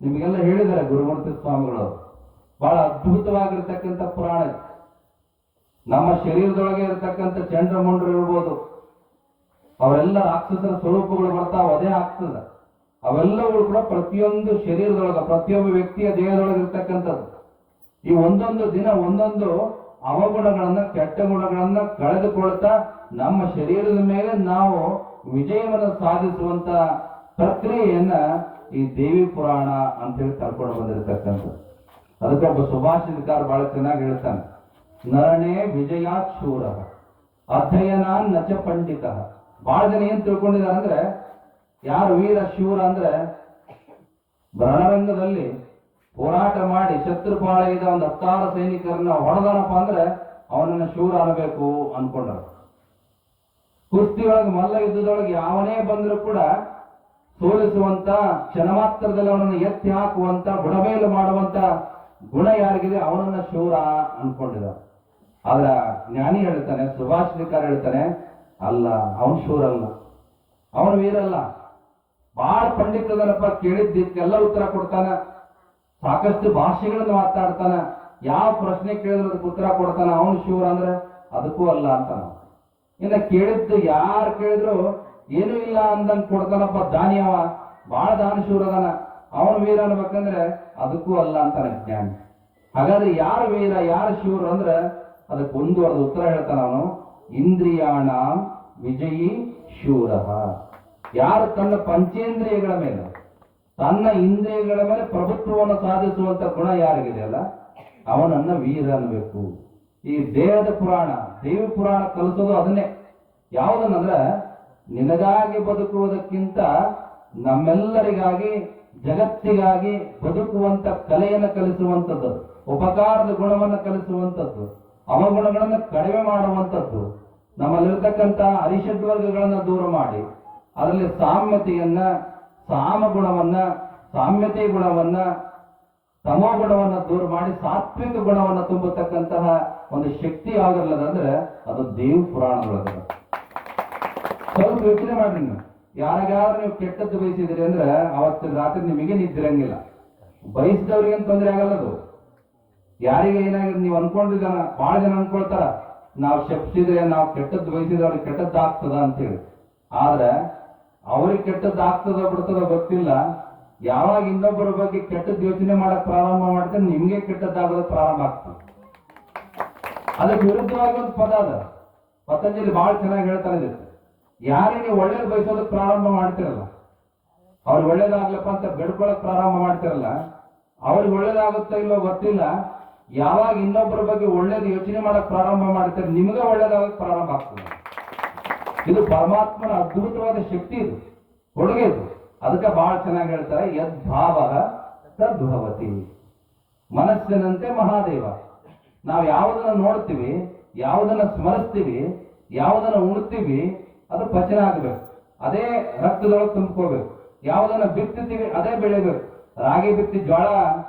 ನಿಮಗೆಲ್ಲ ಹೇಳಿದ್ದಾರೆ ಗುರುಮೂರ್ತಿ ಸ್ವಾಮಿಗಳು. ಬಹಳ ಅದ್ಭುತವಾಗಿರ್ತಕ್ಕಂಥ ಪುರಾಣ ನಮ್ಮ ಶರೀರದೊಳಗೆ ಇರತಕ್ಕಂಥ ಚಂದ್ರಮಂಡರು ಇರ್ಬೋದು. ಅವರೆಲ್ಲ ರಾಕ್ಷಸರ ಸ್ವರೂಪಗಳು ಬರ್ತಾವ, ಅದೇ ಆಗ್ತದ. ಅವೆಲ್ಲಗಳು ಕೂಡ ಪ್ರತಿಯೊಂದು ಶರೀರದೊಳಗ, ಪ್ರತಿಯೊಬ್ಬ ವ್ಯಕ್ತಿಯ ದೇಹದೊಳಗೆ ಇರ್ತಕ್ಕಂಥದ್ದು. ಈ ಒಂದೊಂದು ದಿನ, ಒಂದೊಂದು ಅವಗುಣಗಳನ್ನ ಕೆಟ್ಟ ಗುಣಗಳನ್ನ ಕಳೆದುಕೊಳ್ತಾ ನಮ್ಮ ಶರೀರದ ಮೇಲೆ ನಾವು ವಿಜಯವನ್ನು ಸಾಧಿಸುವಂತ ಪ್ರಕ್ರಿಯೆಯನ್ನ ಈ ದೇವಿ ಪುರಾಣ ಅಂತ ಹೇಳಿ ಕರ್ಕೊಂಡು ಬಂದಿರತಕ್ಕಂಥದ್ದು. ಅದಕ್ಕೊಬ್ಬ ಸುಭಾಷಿತಕಾರ ಬಹಳ ಚೆನ್ನಾಗಿ ಹೇಳ್ತಾನೆ. ನರಣೇ ವಿಜಯಾತ್ ಶೂರ ಅಧ್ಯಯನ ನಚ ಪಂಡಿತ. ಬಹಳ ಜನ ಏನ್ ತಿಳ್ಕೊಂಡಿದ್ದಾರೆ ಅಂದ್ರೆ ಯಾರು ವೀರ, ಶೂರ ಅಂದ್ರೆ ರಣರಂಗದಲ್ಲಿ ಹೋರಾಟ ಮಾಡಿ ಶತ್ರುಪಾಳೆಯದ ಒಂದು ಹತ್ತಾರು ಸೈನಿಕರನ್ನ ಹೊಡೆದನಪ್ಪ ಅಂದ್ರೆ ಅವನನ್ನ ಶೂರ ಅನ್ಬೇಕು ಅನ್ಕೊಂಡ್ರು. ಕುಸ್ತಿಯೊಳಗೆ ಮಲ್ಲ ಯುದ್ಧದೊಳಗೆ ಯಾವನೇ ಬಂದರೂ ಕೂಡ ಸೋಲಿಸುವಂತ ಕ್ಷಣ ಮಾತ್ರದಲ್ಲಿ ಅವನನ್ನು ಎತ್ತಿ ಹಾಕುವಂತ, ಬುಡಮೇಲು ಮಾಡುವಂತ ಗುಣ ಯಾರಿಗಿದೆ? ಅವನನ್ನ ಶೂರ ಅನ್ಕೊಂಡಿದ. ಆದ್ರ ಜ್ಞಾನಿ ಹೇಳ್ತಾನೆ, ಸುಭಾಷ್ ಹೇಳ್ತಾನೆ, ಅಲ್ಲ, ಅವನು ಶೂರಲ್ಲ. ಅವನು ವೀರಲ್ಲ. ಬಹಳ ಪಂಡಿತದನಪ್ಪ ಕೇಳಿದ್ದಕ್ಕೆಲ್ಲ ಉತ್ತರ ಕೊಡ್ತಾನ. ಸಾಕಷ್ಟು ಭಾಷೆಗಳನ್ನು ಮಾತಾಡ್ತಾನ. ಯಾವ ಪ್ರಶ್ನೆ ಕೇಳಿದ್ರು ಅದಕ್ಕೆ ಉತ್ತರ ಕೊಡ್ತಾನ. ಅವನು ಶಿವರ ಅಂದ್ರೆ ಅದಕ್ಕೂ ಅಲ್ಲ ಅಂತ ಇನ್ನ ಕೇಳಿದ್ದು ಯಾರು ಕೇಳಿದ್ರು ಏನೂ ಇಲ್ಲ ಅಂದಂಗ್ ಕೊಡ್ತಾನಪ್ಪ ದಾನಿ ಅವ. ಬಹಳ ದಾನ ಅದಾನ. ಅವನು ವೀರ ಅನ್ಬೇಕಂದ್ರೆ ಅದಕ್ಕೂ ಅಲ್ಲ ಅಂತಾನೆ ಜ್ಞಾನ ಹಾಗಾದ್ರೆ ಯಾರು ವೀರ, ಯಾರು ಶಿವರು ಅಂದ್ರೆ ಅದಕ್ಕೊಂದು ಅದು ಉತ್ತರ ಹೇಳ್ತಾನ ಅವನು. ಇಂದ್ರಿಯಾಣ ವಿಜಯಿ ಶೂರ. ಯಾರು ತನ್ನ ಪಂಚೇಂದ್ರಿಯಗಳ ಮೇಲೆ, ತನ್ನ ಇಂದ್ರಿಯಗಳ ಮೇಲೆ ಪ್ರಭುತ್ವವನ್ನು ಸಾಧಿಸುವಂತ ಗುಣ ಯಾರಿಗಿದೆಯಲ್ಲ ಅವನನ್ನ ವೀರ ಅನ್ಬೇಕು. ಈ ದೇಹದ ಪುರಾಣ, ದೇವಿ ಪುರಾಣ ಕಲಿಸೋದು ಅದನ್ನೇ. ಯಾವುದನ್ನಂದ್ರೆ, ನಿನಗಾಗಿ ಬದುಕುವುದಕ್ಕಿಂತ ನಮ್ಮೆಲ್ಲರಿಗಾಗಿ, ಜಗತ್ತಿಗಾಗಿ ಬದುಕುವಂತ ಕಲೆಯನ್ನು ಕಲಿಸುವಂಥದ್ದು, ಉಪಕಾರದ ಗುಣವನ್ನು ಕಲಿಸುವಂಥದ್ದು, ಅವಗುಣಗಳನ್ನು ಕಡಿಮೆ ಮಾಡುವಂಥದ್ದು, ನಮ್ಮಲ್ಲಿರ್ತಕ್ಕಂಥ ಅರಿಷಡ್ ವರ್ಗಗಳನ್ನ ದೂರ ಮಾಡಿ ಅದರಲ್ಲಿ ಸಾಮ್ಯತೆಯನ್ನ ಸಾಮ ಗುಣವನ್ನ ಸಾಮ್ಯತೆ ಗುಣವನ್ನ, ತಮೋ ಗುಣವನ್ನ ದೂರ ಮಾಡಿ ಸಾತ್ವಿಕ ಗುಣವನ್ನ ತುಂಬತಕ್ಕಂತಹ ಒಂದು ಶಕ್ತಿ ಆಗಿರ್ಲದಂದ್ರೆ ಅದು ದೇವ್ ಪುರಾಣದೊಳಗ ಸ್ವಲ್ಪ ಯೋಚನೆ ಮಾಡ್ರಿ ನೀವು. ಯಾರಿಗಾದ್ರೂ ನೀವು ಕೆಟ್ಟದ್ದು ಬಯಸಿದ್ರಿ ಅಂದ್ರೆ ಅವತ್ತಿನ ರಾತ್ರಿ ನಿಮಗೆ ನಿದ್ದಿರಂಗಿಲ್ಲ. ಬಯಸಿದವ್ರಿಗೆ ತೊಂದರೆ ಆಗಲ್ಲ ಅದು. ಯಾರಿಗೆ ಏನಾಗಿದೆ ನೀವು ಅನ್ಕೊಂಡಿದ್ದಾನ ಬಹಳ ಜನ ಅನ್ಕೊಳ್ತಾರ. ನಾವು ಶಪ್ಸಿದ್ರೆ, ನಾವು ಕೆಟ್ಟದ್ದು ಬಯಸಿದ್ರೆ ಅವ್ರಿಗೆ ಕೆಟ್ಟದ್ದು ಆಗ್ತದ ಅಂತೇಳಿ. ಆದ್ರೆ ಅವ್ರಿಗೆ ಕೆಟ್ಟದ್ದು ಆಗ್ತದ ಬಿಡ್ತದ ಗೊತ್ತಿಲ್ಲ. ಯಾವಾಗ ಇನ್ನೊಬ್ಬರ ಬಗ್ಗೆ ಕೆಟ್ಟದ್ದು ಯೋಚನೆ ಮಾಡಕ್ ಪ್ರಾರಂಭ ಮಾಡ್ತಾರೆ ನಿಮ್ಗೆ ಕೆಟ್ಟದ್ದಾಗೋದು ಪ್ರಾರಂಭ ಆಗ್ತದೆ. ಅದಕ್ಕೆ ವಿರುದ್ಧವಾಗಿ ಒಂದು ಪದ ಅದ. ಪತಂಜಲಿ ಬಹಳ ಚೆನ್ನಾಗಿ ಹೇಳ್ತಾರೆ ಇದಕ್ಕೆ. ಯಾರಿಗೆ ನೀವು ಒಳ್ಳೇದು ಬಯಸೋದಕ್ಕೆ ಪ್ರಾರಂಭ ಮಾಡ್ತಿರಲ್ಲ. ಅವ್ರಿಗೆ ಒಳ್ಳೇದಾಗ್ಲಪ್ಪ ಅಂತ ಬೆಡ್ಕೊಳಕ್ ಪ್ರಾರಂಭ ಮಾಡ್ತಿರಲ್ಲ. ಅವ್ರಿಗೆ ಒಳ್ಳೇದಾಗುತ್ತೋ ಇಲ್ಲೋ ಗೊತ್ತಿಲ್ಲ. ಯಾವಾಗ ಇನ್ನೊಬ್ಬರ ಬಗ್ಗೆ ಒಳ್ಳೇದು ಯೋಚನೆ ಮಾಡಕ್ ಪ್ರಾರಂಭ ಮಾಡ್ತಾರೆ, ನಿಮ್ಗೆ ಒಳ್ಳೇದಾಗಕ್ ಪ್ರಾರಂಭ ಆಗ್ತದೆ. ಇದು ಪರಮಾತ್ಮನ ಅದ್ಭುತವಾದ ಶಕ್ತಿ ಇದು, ಕೊಡುಗೆ ಇದು. ಅದಕ್ಕೆ ಬಹಳ ಚೆನ್ನಾಗಿ ಹೇಳ್ತಾರೆ, ಯದ್ಭಾವ ತದ್ಭವತಿ. ಮನಸ್ಸಿನಂತೆ ಮಹಾದೇವ. ನಾವು ಯಾವುದನ್ನ ನೋಡ್ತೀವಿ, ಯಾವುದನ್ನ ಸ್ಮರಿಸ್ತೀವಿ, ಯಾವುದನ್ನ ಉಣ್ತೀವಿ, ಅದು ಪಚನ ಆಗಬೇಕು. ಅದೇ ರಕ್ತದೊಳಗೆ ತುಂಬ್ಕೋಬೇಕು. ಯಾವುದನ್ನ ಬಿತ್ತುತ್ತೀವಿ ಅದೇ ಬೆಳಿಬೇಕು. ರಾಗಿ ಬಿತ್ತಿ ಜೋಳ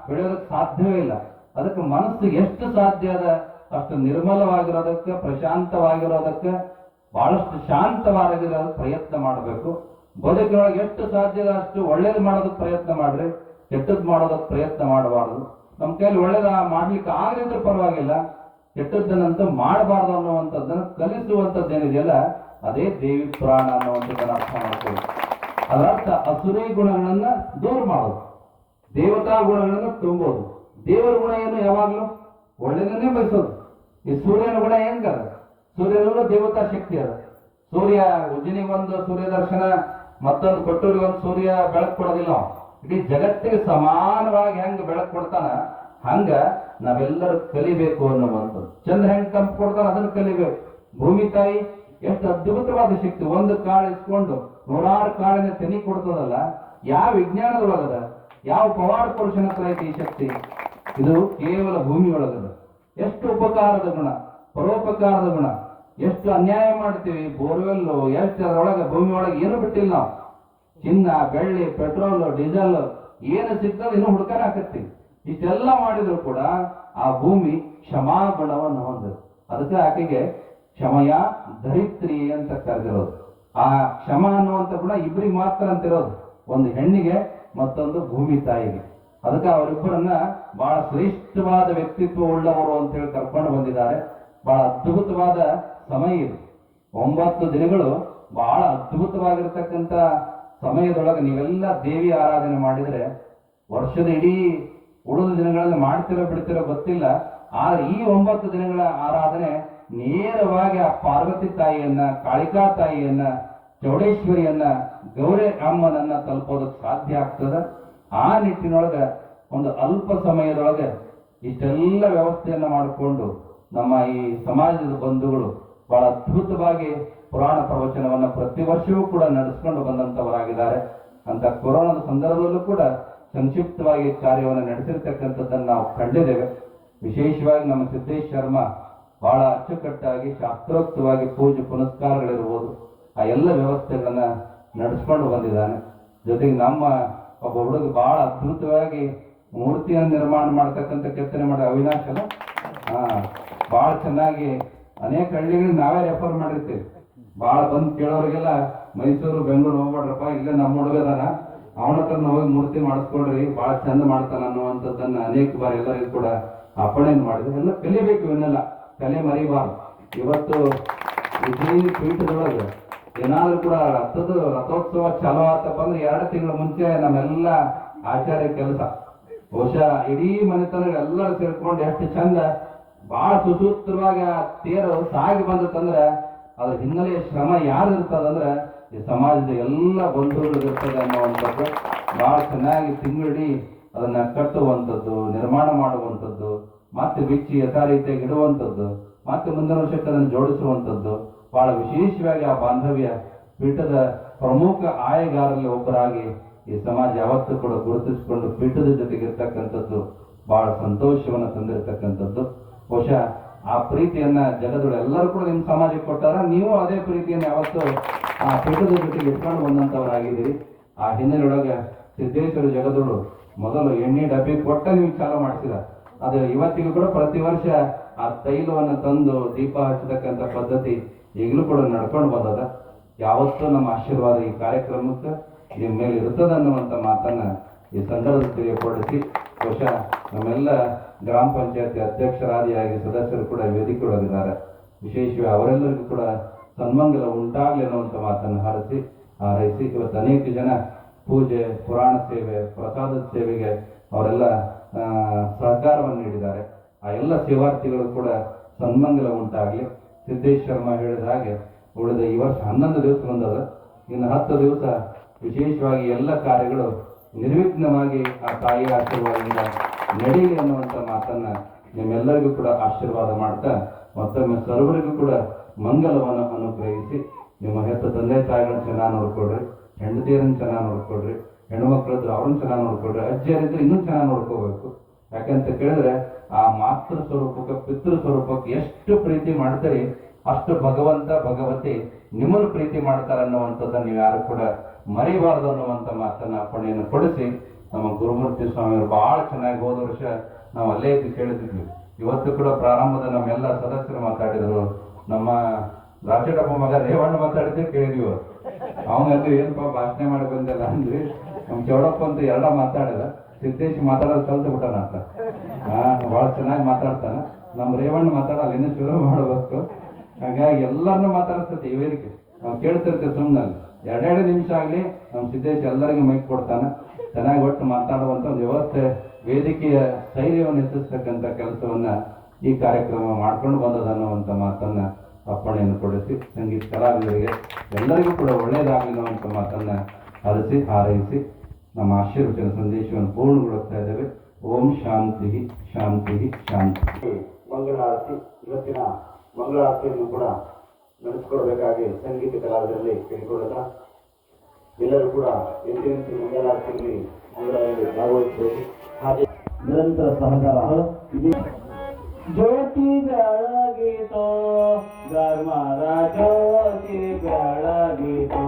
ಬೆಳೆಯೋದಕ್ಕೆ ಸಾಧ್ಯವೇ ಇಲ್ಲ. ಅದಕ್ಕೆ ಮನಸ್ಸು ಎಷ್ಟು ಸಾಧ್ಯ ಅದ, ಅಷ್ಟು ನಿರ್ಮಲವಾಗಿರೋದಕ್ಕೆ, ಪ್ರಶಾಂತವಾಗಿರೋದಕ್ಕೆ ಬಹಳಷ್ಟು ಶಾಂತವಾಗಿ ಪ್ರಯತ್ನ ಮಾಡಬೇಕು. ಬದುಕಿನೊಳಗೆ ಎಷ್ಟು ಸಾಧ್ಯ ಅಷ್ಟು ಒಳ್ಳೇದು ಮಾಡೋದಕ್ಕೆ ಪ್ರಯತ್ನ ಮಾಡ್ರಿ. ಕೆಟ್ಟದ್ದು ಮಾಡೋದಕ್ಕೆ ಪ್ರಯತ್ನ ಮಾಡಬಾರ್ದು. ನಮ್ಮ ಕೈಯಲ್ಲಿ ಒಳ್ಳೇದ ಮಾಡ್ಲಿಕ್ಕೆ ಆಗದಿದ್ರೆ ಪರವಾಗಿಲ್ಲ. ಕೆಟ್ಟದ್ದನ್ನಂತೂ ಮಾಡಬಾರ್ದು ಅನ್ನುವಂಥದ್ದನ್ನ ಕಲಿಸುವಂಥದ್ದೇನಿದೆಯಲ್ಲ, ಅದೇ ದೇವಿ ಪುರಾಣ ಅನ್ನುವಂಥದ್ದನ್ನ ಅರ್ಥ ಮಾಡ್ತೀವಿ ಅದರರ್ಥ ಅಸುರಿ ಗುಣಗಳನ್ನ ದೂರ ಮಾಡೋದು. ದೇವತಾ ಗುಣಗಳನ್ನು ತುಂಬೋದು. ದೇವರ ಗುಣ ಏನು ಯಾವಾಗಲೂ ಒಳ್ಳೆಯದನ್ನೇ ಬಯಸೋದು. ಈ ಸೂರ್ಯನ ಗುಣ ಹೆಂಗದ ಸೂರ್ಯನೂ ದೇವತಾ ಶಕ್ತಿ ಅದ. ಸೂರ್ಯ ಉಜ್ಜನಿಗೊಂದು ಸೂರ್ಯ ದರ್ಶನ, ಮತ್ತೊಂದು ಕೊಟ್ಟೂರಿಗೆ ಒಂದು ಸೂರ್ಯ ಬೆಳಕು ಕೊಡೋದಿಲ್ಲ. ಇಡೀ ಜಗತ್ತಿಗೆ ಸಮಾನವಾಗಿ ಹೆಂಗ್ ಬೆಳಕು ಕೊಡ್ತಾನ? ಹಂಗ ನಾವೆಲ್ಲರೂ ಕಲಿಬೇಕು ಅನ್ನುವಂಥದ್ದು. ಚಂದ್ರ ಹೆಂಗ್ ತಂಪು ಕೊಡ್ತಾನ ಅದನ್ನ ಕಲಿಬೇಕು. ಭೂಮಿ ತಾಯಿ, ಎಷ್ಟು ಅದ್ಭುತವಾದ ಶಕ್ತಿ. ಒಂದು ಕಾಳು ಇಸ್ಕೊಂಡು, ನೂರಾರು ಕಾಳಿನ ತೆನಿ ಕೊಡ್ತದಲ್ಲ? ಯಾವ ವಿಜ್ಞಾನದೊಳಗದ, ಯಾವ ಪವಾಡ ಪುರುಷನ ಹತ್ರ ಐತಿ ಈ ಶಕ್ತಿ? ಇದು ಕೇವಲ ಭೂಮಿಯೊಳಗದ. ಎಷ್ಟು ಉಪಕಾರದ ಗುಣ, ಪರೋಪಕಾರದ ಗುಣ. ಎಷ್ಟು ಅನ್ಯಾಯ ಮಾಡ್ತೀವಿ? ಬೋರ್ವೆಲ್ ಎಷ್ಟು ಅದರೊಳಗೆ ಭೂಮಿ ಒಳಗೆ ಏನು ಬಿಟ್ಟಿಲ್ಲ ನಾವು? ಚಿನ್ನ, ಬೆಳ್ಳಿ, ಪೆಟ್ರೋಲ್, ಡೀಸೆಲ್ ಏನು ಸಿಗ್ತದೆ ಇನ್ನು ಹುಡ್ಕಾನ ಹಾಕತ್ತೀವಿ ಇಷ್ಟೆಲ್ಲ ಮಾಡಿದ್ರು ಕೂಡ ಆ ಭೂಮಿ ಕ್ಷಮಾ ಗುಣವನ್ನು ಹೊಂದಿದೆ. ಅದಕ್ಕೆ ಆಕೆಗೆ ಕ್ಷಮಯ ಧರಿತ್ರಿ ಅಂತ ಕರೆದಿರೋದು. ಆ ಕ್ಷಮ ಅನ್ನುವಂಥ ಗುಣ ಇಬ್ಬರಿಗೆ ಮಾತ್ರ ಅಂತಿರೋದು. ಒಂದು ಹೆಣ್ಣಿಗೆ, ಮತ್ತೊಂದು ಭೂಮಿ ತಾಯಿಗೆ. ಅದಕ್ಕೆ ಅವರಿಬ್ಬರನ್ನ ಬಹಳ ಶ್ರೇಷ್ಠವಾದ ವ್ಯಕ್ತಿತ್ವ ಉಳ್ಳವರು ಅಂತ ಹೇಳಿ ಕರ್ಕೊಂಡು ಬಂದಿದ್ದಾರೆ. ಬಹಳ ಅದ್ಭುತವಾದ ಸಮಯ ಇದು. ಒಂಬತ್ತು ದಿನಗಳು ಬಹಳ ಅದ್ಭುತವಾಗಿರ್ತಕ್ಕಂಥ ಸಮಯದೊಳಗೆ ನೀವೆಲ್ಲ ದೇವಿ ಆರಾಧನೆ ಮಾಡಿದರೆ ವರ್ಷದ ಇಡೀ ಉಳಿದ ದಿನಗಳಲ್ಲಿ ಮಾಡ್ತಿರೋ ಬಿಡ್ತಿರೋ ಗೊತ್ತಿಲ್ಲ. ಆದ್ರೆ ಈ ಒಂಬತ್ತು ದಿನಗಳ ಆರಾಧನೆ ನೇರವಾಗಿ ಆ ಪಾರ್ವತಿ ತಾಯಿಯನ್ನ, ಕಾಳಿಕಾ ತಾಯಿಯನ್ನ, ಚೌಡೇಶ್ವರಿಯನ್ನ, ಗೌರಿ ಅಮ್ಮನನ್ನ ತಲುಪೋದಕ್ಕೆ ಸಾಧ್ಯ ಆಗ್ತದ. ಆ ನಿಟ್ಟಿನೊಳಗೆ ಒಂದು ಅಲ್ಪ ಸಮಯದೊಳಗೆ ಇಷ್ಟೆಲ್ಲ ವ್ಯವಸ್ಥೆಯನ್ನ ಮಾಡಿಕೊಂಡು ನಮ್ಮ ಈ ಸಮಾಜದ ಬಂಧುಗಳು ಬಹಳ ಅದ್ಭುತವಾಗಿ ಪುರಾಣ ಪ್ರವಚನವನ್ನು ಪ್ರತಿ ವರ್ಷವೂ ಕೂಡ ನಡೆಸ್ಕೊಂಡು ಬಂದಂತವರಾಗಿದ್ದಾರೆ. ಅಂತ ಕೊರೋನಾದ ಸಂದರ್ಭದಲ್ಲೂ ಕೂಡ ಸಂಕ್ಷಿಪ್ತವಾಗಿ ಕಾರ್ಯವನ್ನು ನಡೆಸಿರ್ತಕ್ಕಂಥದ್ದನ್ನು ನಾವು ಕಂಡಿದ್ದೇವೆ. ವಿಶೇಷವಾಗಿ ನಮ್ಮ ಸಿದ್ದೇಶ್ ಶರ್ಮಾ ಬಹಳ ಅಚ್ಚುಕಟ್ಟಾಗಿ ಶಾಸ್ತ್ರೋಕ್ತವಾಗಿ ಪೂಜೆ ಪುನಸ್ಕಾರಗಳಿರ್ಬೋದು. ಆ ಎಲ್ಲ ವ್ಯವಸ್ಥೆಗಳನ್ನು ನಡೆಸ್ಕೊಂಡು ಬಂದಿದ್ದಾನೆ. ಜೊತೆಗೆ ನಮ್ಮ ಒಬ್ಬ ಹುಡುಗ ಬಹಳ ಅದ್ಭುತವಾಗಿ ಮೂರ್ತಿಯನ್ನು ನಿರ್ಮಾಣ ಮಾಡ್ತಕ್ಕಂಥ ಕೆತ್ತನೆ ಮಾಡೋ ಅವಿನಾಶ್ ಅಲ್ಲ? ಬಹಳ ಚೆನ್ನಾಗಿ ಅನೇಕ ಹಳ್ಳಿಗಳು ನಾವೇ ರೆಫರ್ ಮಾಡಿರ್ತೀವಿ. ಬಹಳ ಬಂದು ಕೇಳೋರಿಗೆಲ್ಲ ಮೈಸೂರು, ಬೆಂಗಳೂರು ಹೋಗ್ಬೇಡ್ರಪ್ಪ, ಇಲ್ಲೇ ನಮ್ಮ ಹುಡುಗದಾನ ಅವನ ಹತ್ರ ಹೋಗಿ ಮೂರ್ತಿ ಮಾಡಿಸ್ಕೊಡ್ರಿ ಬಹಳ ಚಂದ ಮಾಡ್ತಾನ ಅನ್ನುವಂಥದ್ದನ್ನ ಅನೇಕ ಬಾರಿ ಎಲ್ಲರಿಗೂ ಕೂಡ ಅಪ್ಪಣೆಯನ್ನು ಮಾಡಿದ್ರು. ಎಲ್ಲ ಕಲಿಬೇಕು ಇವನ್ನೆಲ್ಲ. ಕಲೆ ಮರಿಬಾರ್ದು. ಇವತ್ತು ವಿಜಯ ಪೀಠದೊಳಗೆ ಏನಾದ್ರೂ ಕೂಡ ರಥದ ರಥೋತ್ಸವ ಚಾಲೋ ಆತಪ್ಪ ಅಂದ್ರೆ ಎರಡು ತಿಂಗಳ ಮುಂಚೆ ನಮ್ಮೆಲ್ಲ ಆಚಾರ್ಯ ಕೆಲಸ. ಬಹುಶಃ ಇಡೀ ಮನೆತನ ಎಲ್ಲರೂ ಸೇರ್ಕೊಂಡು ಎಷ್ಟು ಚಂದ ಬಹಳ ಸುಸೂತ್ರವಾಗಿ ಆ ತೇರು ಸಾಗಿ ಬಂದತ್ತಂದ್ರೆ, ಅದ್ರ ಹಿನ್ನೆಲೆಯ ಶ್ರಮ ಯಾರು ಇರ್ತದಂದ್ರೆ ಈ ಸಮಾಜದ ಎಲ್ಲ ಬಂಧುಗಳು ಇರ್ತದೆ ಅನ್ನುವಂಥದ್ದು, ಬಹಳ ಚೆನ್ನಾಗಿ ತಿಂಗಳಿ ಅದನ್ನ ಕಟ್ಟುವಂಥದ್ದು, ನಿರ್ಮಾಣ ಮಾಡುವಂಥದ್ದು, ಮತ್ತೆ ಬಿಚ್ಚಿ ಯಥಾರೀತಿಯಾಗಿ ಇಡುವಂಥದ್ದು, ಮತ್ತೆ ಮುಂದಿನ ವರ್ಷಕ್ಕೆ ಅದನ್ನು ಜೋಡಿಸುವಂಥದ್ದು, ಬಹಳ ವಿಶೇಷವಾಗಿ ಆ ಬಾಂಧವ್ಯ ಪೀಠದ ಪ್ರಮುಖ ಆಯಗಾರರಲ್ಲಿ ಒಬ್ಬರಾಗಿ ಈ ಸಮಾಜ ಯಾವತ್ತೂ ಕೂಡ ಗುರುತಿಸಿಕೊಂಡು ಪೀಠದ ಜೊತೆಗೆ ಇರ್ತಕ್ಕಂಥದ್ದು ಬಹಳ ಸಂತೋಷವನ್ನು ತಂದಿರತಕ್ಕಂಥದ್ದು. ಬಹುಶಃ ಆ ಪ್ರೀತಿಯನ್ನ ಜಗದೊಳ ಎಲ್ಲರೂ ಕೂಡ ನಿಮ್ಮ ಸಮಾಜಕ್ಕೆ ಕೊಟ್ಟಾರ. ನೀವು ಅದೇ ಪ್ರೀತಿಯನ್ನು ಯಾವತ್ತು ಆ ಪೀಠದ ಜೊತೆಗೆ ಇಟ್ಕೊಂಡು ಬಂದಂತವರಾಗಿದ್ದೀರಿ ಆ ಹಿನ್ನೆಲೆಯೊಳಗೆ ಸಿದ್ದೇಶ್ವರ ಜಗದೊಳು ಮೊದಲು ಎಣ್ಣೆ ಡಬ್ಬಿ ಕೊಟ್ಟ ನೀವು ಚಾಲು ಮಾಡಿಸಿದ. ಅದು ಇವತ್ತಿಗೂ ಕೂಡ ಪ್ರತಿ ವರ್ಷ ಆ ತೈಲವನ್ನು ತಂದು ದೀಪ ಹಚ್ಚತಕ್ಕಂಥ ಪದ್ಧತಿ ಈಗಲೂ ಕೂಡ ನಡ್ಕೊಂಡು ಬಂದದ. ಯಾವತ್ತೂ ನಮ್ಮ ಆಶೀರ್ವಾದ ಈ ಕಾರ್ಯಕ್ರಮಕ್ಕೆ ನಿಮ್ಮ ಮೇಲೆ ಇರ್ತದೆ ಅನ್ನುವಂಥ ಮಾತನ್ನ ಈ ಸಂದರ್ಭದಲ್ಲಿ ತಿಳಿಯಪಡಿಸಿ ಬಹುಶಃ ನಮ್ಮೆಲ್ಲ ಗ್ರಾಮ ಪಂಚಾಯತಿ ಅಧ್ಯಕ್ಷರಾದಿಯಾಗಿ ಸದಸ್ಯರು ಕೂಡ ವೇದಿಕೆ ಒಳಗಿದ್ದಾರೆ ವಿಶೇಷವಾಗಿ ಅವರೆಲ್ಲರಿಗೂ ಕೂಡ ಸನ್ಮಂಗಲ ಉಂಟಾಗಲಿ ಅನ್ನುವಂಥ ಮಾತನ್ನು ಹಾರಿಸಿ, ಹಾರೈಸಿ ಇವತ್ತು ಅನೇಕ ಜನ ಪೂಜೆ, ಪುರಾಣ ಸೇವೆ ಪ್ರಸಾದದ ಸೇವೆಗೆ ಅವರೆಲ್ಲ ಸಹಕಾರವನ್ನು ನೀಡಿದ್ದಾರೆ. ಆ ಎಲ್ಲ ಸೇವಾರ್ಥಿಗಳು ಕೂಡ ಸನ್ಮಂಗಲ ಉಂಟಾಗಲಿ. ಸಿದ್ದೇಶ್ ಶರ್ಮಾ ಹೇಳಿದ ಹಾಗೆ ಉಳಿದ ಈ ವರ್ಷ ಹನ್ನೊಂದು ದಿವಸ ಬಂದದ. ಇನ್ನು ಹತ್ತು ದಿವಸ ವಿಶೇಷವಾಗಿ ಎಲ್ಲ ಕಾರ್ಯಗಳು ನಿರ್ವಿಘ್ನವಾಗಿ ಆ ತಾಯಿಯ ಆಶೀರ್ವಾದದಿಂದ ನಡೆಯಲಿ ಅನ್ನುವಂಥ ಮಾತನ್ನ ನಿಮ್ಮೆಲ್ಲರಿಗೂ ಕೂಡ ಆಶೀರ್ವಾದ ಮಾಡ್ತಾ ಮತ್ತೊಮ್ಮೆ ಸರ್ವರಿಗೂ ಕೂಡ ಮಂಗಲವನ್ನು ಅನುಗ್ರಹಿಸಿ ನಿಮ್ಮ ಹೆತ್ತ ತಂದೆ ತಾಯಿಗಳನ್ನ ಚೆನ್ನಾಗಿ ನೋಡ್ಕೊಡ್ರಿ ಹೆಂಡತಿಯರನ್ನು ಚೆನ್ನಾಗಿ ನೋಡ್ಕೊಡ್ರಿ ಹೆಣ್ಮಕ್ಳದ್ದು ಅವ್ರನ್ನ ಚೆನ್ನಾಗಿ ನೋಡ್ಕೊಡ್ರಿ ಅಜ್ಜಿಯರಿದ್ರೆ ಇನ್ನೂ ಚೆನ್ನಾಗಿ ನೋಡ್ಕೋಬೇಕು. ಯಾಕಂತ ಕೇಳಿದ್ರೆ ಆ ಮಾತೃ ಸ್ವರೂಪಕ್ಕೆ, ಪಿತೃ ಸ್ವರೂಪಕ್ಕೆ ಎಷ್ಟು ಪ್ರೀತಿ ಮಾಡ್ತೀರಿ ಅಷ್ಟು ಭಗವಂತ, ಭಗವತಿ ನಿಮ್ಮನ್ನು ಪ್ರೀತಿ ಮಾಡ್ತಾರೆ ಅನ್ನುವಂಥದ್ದನ್ನ ನೀವು ಯಾರು ಕೂಡ ಮರಿಬಾರದು ಅನ್ನುವಂಥ ಮಾತನ್ನ ಅಪ್ಪಣೆಯನ್ನು ಕೊಡಿಸಿ ನಮ್ಮ ಗುರುಮೂರ್ತಿ ಸ್ವಾಮಿಯವರು ಬಹಳ ಚೆನ್ನಾಗಿ ಹೋದ ವರ್ಷ ನಾವು ಅಲ್ಲೇ ಇದ್ದು ಕೇಳಿದ್ವಿ. ಇವತ್ತು ಕೂಡ ಪ್ರಾರಂಭದ ನಮ್ಮೆಲ್ಲ ಸದಸ್ಯರು ಮಾತಾಡಿದರು. ನಮ್ಮ ರಾಜಡಪ್ಪ ಮಗ ರೇವಣ್ಣ ಮಾತಾಡಿದ್ದೆ ಕೇಳಿದ್ವಿ ಅವನಲ್ಲಿ ಏನಪ್ಪ ಭಾಷಣ ಮಾಡಿ ಬಂದಿಲ್ಲ ಅಂದ್ರೆ ನಮ್ ಚೌಡಪ್ಪ ಅಂತ ಎರಡ ಮಾತಾಡಿದ. ಸಿದ್ದೇಶ್ ಮಾತಾಡೋದು ಕಲ್ತು ಬಿಟ್ಟಾನ ಅಂತ ಬಹಳ ಚೆನ್ನಾಗಿ ಮಾತಾಡ್ತಾನ. ನಮ್ಮ ರೇವಣ್ಣ ಮಾತಾಡಲ್ಲ, ಇನ್ನೂ ಶುರು ಮಾಡಬೇಕು. ಹಾಗಾಗಿ ಎಲ್ಲರನ್ನೂ ಮಾತಾಡಿಸ್ತೈತೆ ಈ ವೇದಿಕೆ ನಾವು ಕೇಳ್ತಿರ್ತೇವೆ ಸುಮ್ಮನೆ ಎರಡೆರಡು ನಿಮಿಷ ಆಗಲಿ ನಮ್ಮ ಸಿದ್ದೇಶ್ ಎಲ್ಲರಿಗೂ ಮೈಕ್ ಕೊಡ್ತಾನೆ. ಚೆನ್ನಾಗಿ ಒಟ್ಟು ಮಾತಾಡುವಂಥ ಒಂದು ವ್ಯವಸ್ಥೆ, ವೇದಿಕೆಯ ಸ್ಥೈರ್ಯವನ್ನು ಹೆಚ್ಚಿಸ್ತಕ್ಕಂಥ ಕೆಲಸವನ್ನು ಈ ಕಾರ್ಯಕ್ರಮ ಮಾಡ್ಕೊಂಡು ಬಂದದ ಅನ್ನುವಂಥ ಮಾತನ್ನ ಅಪ್ಪಣೆಯನ್ನು ಕೊಡಿಸಿ, ಸಂಗೀತ ಕಲಾವಿದರಿಗೆ ಎಲ್ಲರಿಗೂ ಕೂಡ ಒಳ್ಳೆಯದಾಗಲಿ ಅನ್ನುವಂಥ ಮಾತನ್ನ ಹರಿಸಿ, ಹಾರೈಸಿ, ನಮ್ಮ ಆಶೀರ್ವಚನ ಸಂದೇಶವನ್ನು ಪೂರ್ಣಗೊಳಿಸ್ತಾ ಇದ್ದೇವೆ. ಓಂ ಶಾಂತಿ ಶಾಂತಿ ಶಾಂತಿ ಮಂಗಳಾರತಿ, ಇವತ್ತಿನ ಮಂಗಳಾರತಿಯನ್ನು ಕೂಡ ನಡೆಸಿಕೊಡ್ಬೇಕಾಗಿ ಸಂಗೀತ ಕಲಾವಿದರಲ್ಲಿ ಕೇಳಿಕೊಳ್ಳುತ್ತಾ ಎಲ್ಲರೂ ಕೂಡ ಎಂದಿನಂತೆ ಮಂಗಳಾರತಿಯಲ್ಲಿ ಮಂಗಳಾರತಿ ಭಾಗವಹಿಸಬೇಕು ಹಾಗೆ ನಿರಂತರ ಸಹಕಾರ ಇದೆ ಜ್ಯೋತಿ ಬೆಳಗಿತೋ ಧರ್ಮದ ಜ್ಯೋತಿ ಬೆಳಗಿತೋ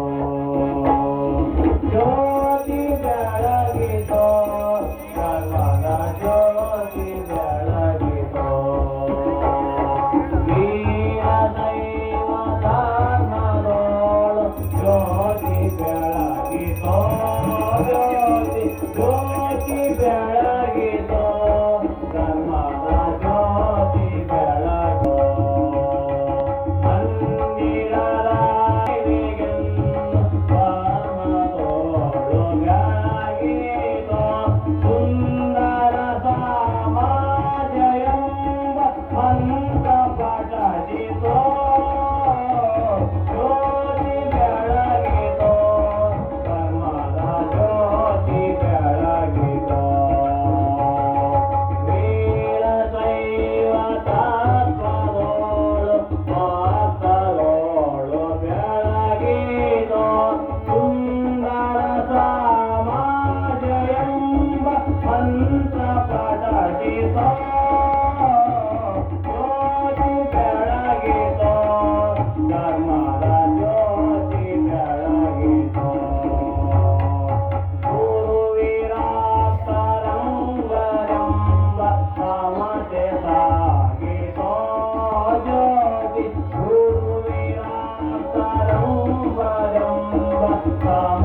Africa.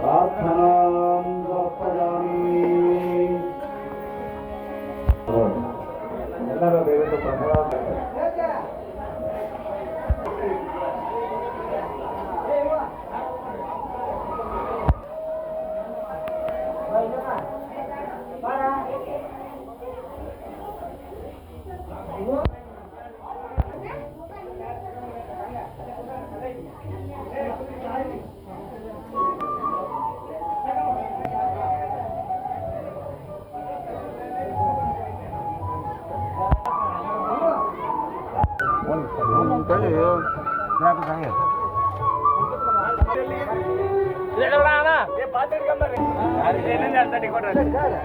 प्रार्थना Bora, né?